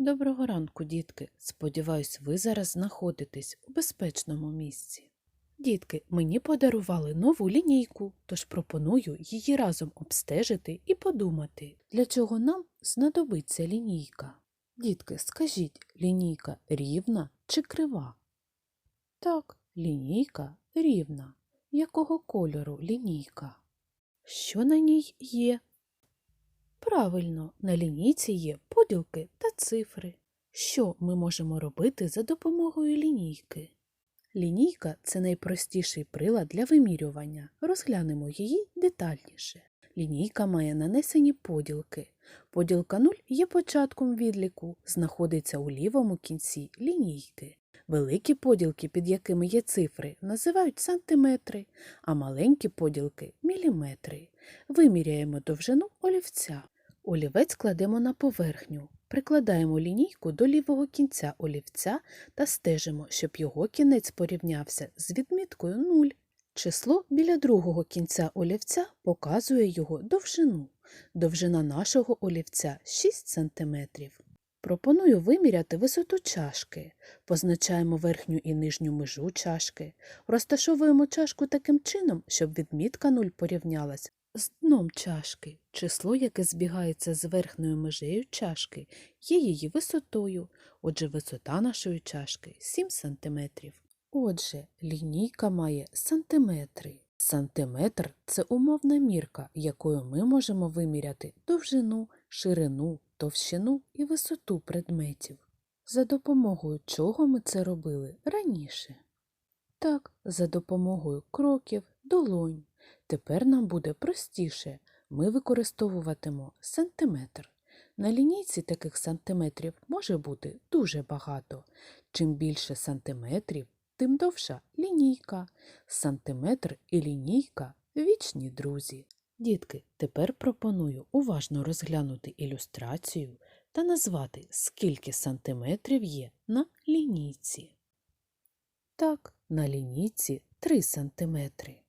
Доброго ранку, дітки. Сподіваюсь, ви зараз знаходитесь у безпечному місці. Дітки, мені подарували нову лінійку, тож пропоную її разом обстежити і подумати, для чого нам знадобиться лінійка. Дітки, скажіть, лінійка рівна чи крива? Так, лінійка рівна. Якого кольору лінійка? Що на ній є? Правильно, на лінійці є поділки та цифри. Що ми можемо робити за допомогою лінійки? Лінійка це найпростіший прилад для вимірювання. Розглянемо її детальніше. Лінійка має нанесені поділки. Поділка 0 є початком відліку, знаходиться у лівому кінці лінійки. Великі поділки, під якими є цифри, називають сантиметри, а маленькі поділки міліметри. Виміряємо довжину олівця. Олівець кладемо на поверхню, прикладаємо лінійку до лівого кінця олівця та стежимо, щоб його кінець порівнявся з відміткою 0. Число біля другого кінця олівця показує його довжину. Довжина нашого олівця 6 см. Пропоную виміряти висоту чашки. Позначаємо верхню і нижню межу чашки. Розташовуємо чашку таким чином, щоб відмітка 0 порівнялась з дном чашки. Число, яке збігається з верхньою межею чашки, є її висотою. Отже, висота нашої чашки 7 см. Отже, лінійка має сантиметри. Сантиметр це умовна мірка, якою ми можемо виміряти довжину, ширину, товщину і висоту предметів. За допомогою чого ми це робили раніше? Так, за допомогою кроків, долонь. Тепер нам буде простіше. Ми використовуватимо сантиметр. На лінійці таких сантиметрів може бути дуже багато. Чим більше сантиметрів, тим довша лінійка. Сантиметр і лінійка вічні друзі. Дітки, тепер пропоную уважно розглянути ілюстрацію та назвати, скільки сантиметрів є на лінійці. Так, на лінійці 3 сантиметри.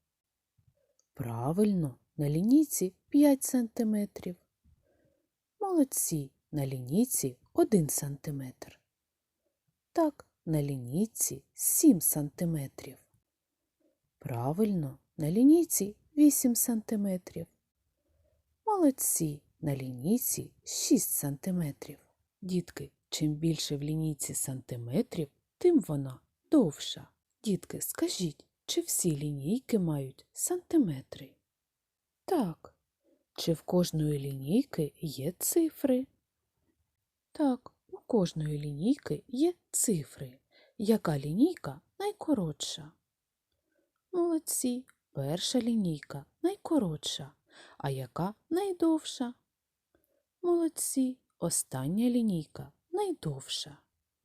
Правильно, на лінійці 5 сантиметрів. Молодці, на лінійці 1 сантиметр. Так, на лінійці 7 сантиметрів. Правильно, на лінійці 8 сантиметрів. Молодці, на лінійці 6 сантиметрів. Дітки, чим більше в лінійці сантиметрів, тим вона довша. Дітки, скажіть, чи всі лінійки мають сантиметри? Так. Чи в кожної лінійки є цифри? Так, у кожної лінійки є цифри. Яка лінійка найкоротша? Молодці, перша лінійка найкоротша, а яка найдовша? Молодці, остання лінійка найдовша.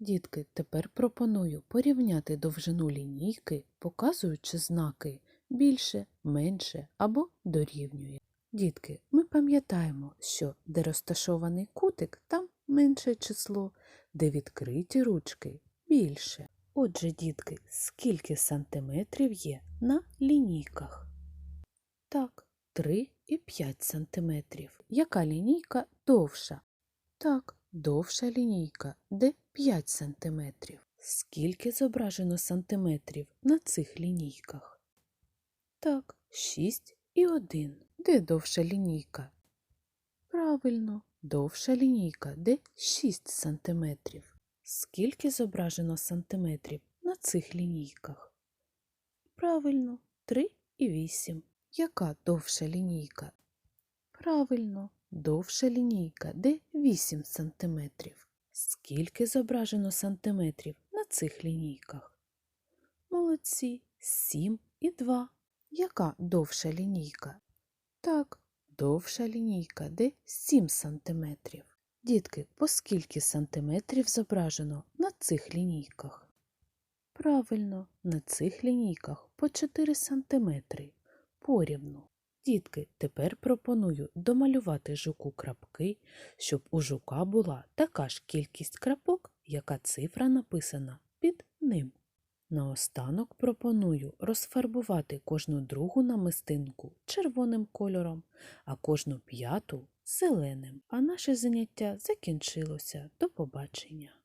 Дітки, тепер пропоную порівняти довжину лінійки, показуючи знаки більше, менше або дорівнює. Дітки, ми пам'ятаємо, що де розташований кутик, там менше число, де відкриті ручки більше. Отже, дітки, скільки сантиметрів є на лінійках? Так, 3 і 5 сантиметрів. Яка лінійка довша? Так, довша лінійка, де 5 сантиметрів. Скільки зображено сантиметрів на цих лінійках? Так, 6 і 1. Де довша лінійка? Правильно, довша лінійка, де 6 сантиметрів. Скільки зображено сантиметрів на цих лінійках? Правильно, 3 і 8. Яка довша лінійка? Правильно, довша лінійка, де 8 сантиметрів. Скільки зображено сантиметрів на цих лінійках? Молодці, 7 і 2. Яка довша лінійка? Так, довша лінійка, де 7 сантиметрів. Дітки, по скільки сантиметрів зображено на цих лінійках? Правильно, на цих лінійках по 4 сантиметри. Порівну. Дітки, тепер пропоную домалювати жуку крапки, щоб у жука була така ж кількість крапок, яка цифра написана під ним. Наостанок пропоную розфарбувати кожну другу намистинку червоним кольором, а кожну п'яту зеленим, а наше заняття закінчилося. До побачення.